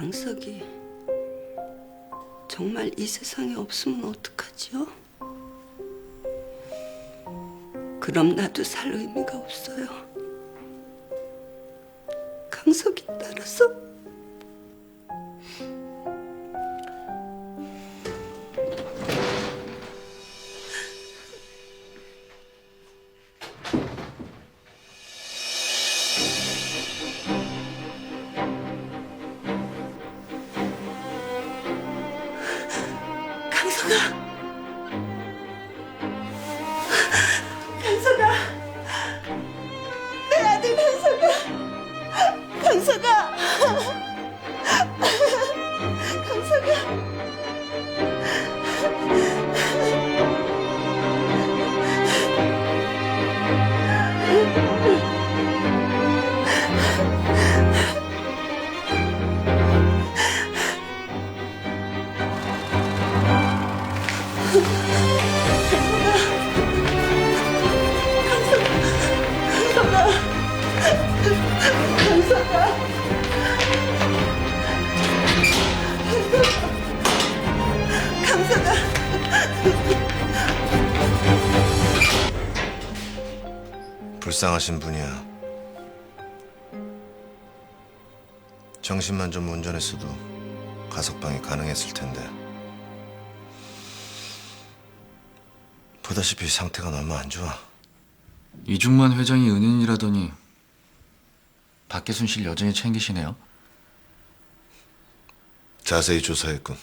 강석이 정말 이 세상에 없으면 어떡하지요? 그럼 나도 살 의미가 없어요. 강석이 따라서 강 불쌍하신 분이야. 정신만 좀 온전했어도 가석방이 가능했을 텐데. 보다시피 상태가 너무 안 좋아. 이중만 회장이 은인이라더니 박계순 씨를 여전히 챙기시네요. 자세히 조사했군.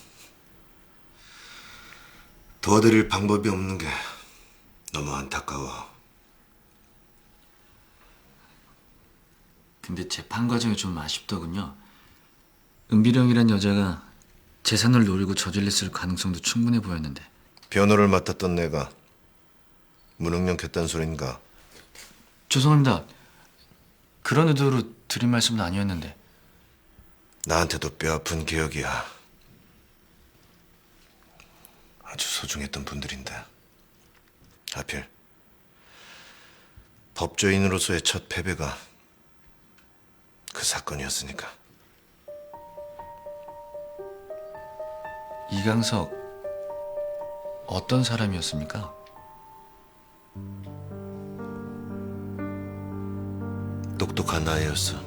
도와드릴 방법이 없는 게 너무 안타까워. 근데 재판 과정이 좀 아쉽더군요. 은비령이란 여자가 재산을 노리고 저질렀을 가능성도 충분해 보였는데 변호를 맡았던 내가 무능력 했단 소린가? 죄송합니다. 그런 의도로 드린 말씀은 아니었는데 나한테도 뼈아픈 기억이야. 아주 소중했던 분들인데. 하필 법조인으로서의 첫 패배가 그 사건이었으니까. 이강석 어떤 사람이었습니까? 똑똑한 아이였어.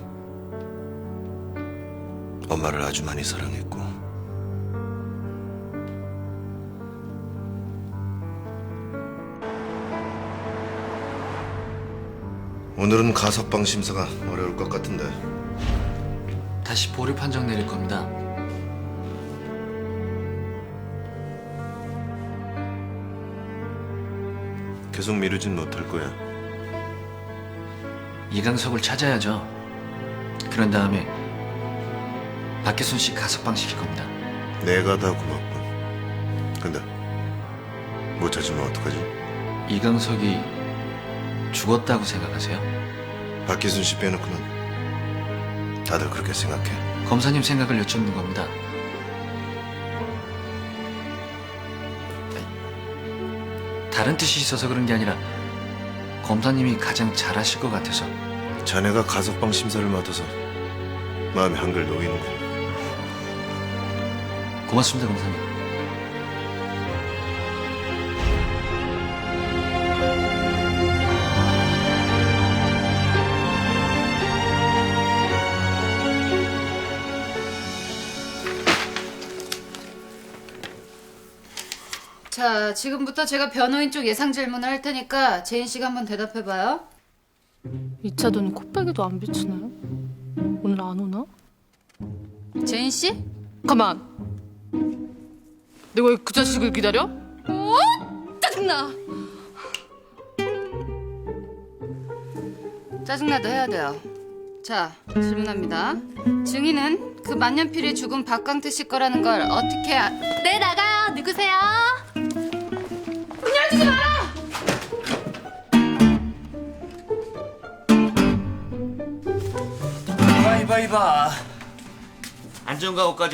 엄마를 아주 많이 사랑했고. 오늘은 가석방 심사가 어려울 것 같은데. 다시 보류 판정 내릴 겁니다. 계속 미루진 못할 거야. 이강석을 찾아야죠. 그런 다음에 박계순 씨 가석방 시킬 겁니다. 내가 다 고맙군. 근데 못 찾으면 어떡하지? 이강석이 죽었다고 생각하세요? 박기순 씨 빼놓고는 다들 그렇게 생각해. 검사님 생각을 여쭙는 겁니다. 다른 뜻이 있어서 그런 게 아니라 검사님이 가장 잘하실 것 같아서 자네가 가석방 심사를 맡아서 마음이 한결 놓이는군. 고맙습니다, 검사님. 자, 지금부터 제가 변호인 쪽 예상 질문을 할 테니까 제인 씨가 한번 대답해 봐요. 이차 돈이 코빼기도 안 비치네. 오늘 안 오나? 제인 씨? 가만. 내가 왜 그 자식을 기다려? 어? 짜증나. 짜증나도 해야 돼요. 자, 질문합니다. 증인은 그 만년필이 죽은 박강태 씨 거라는 걸 어떻게 아... 네 나가요. 누구세요? 바이바이바. 안전과 옷까지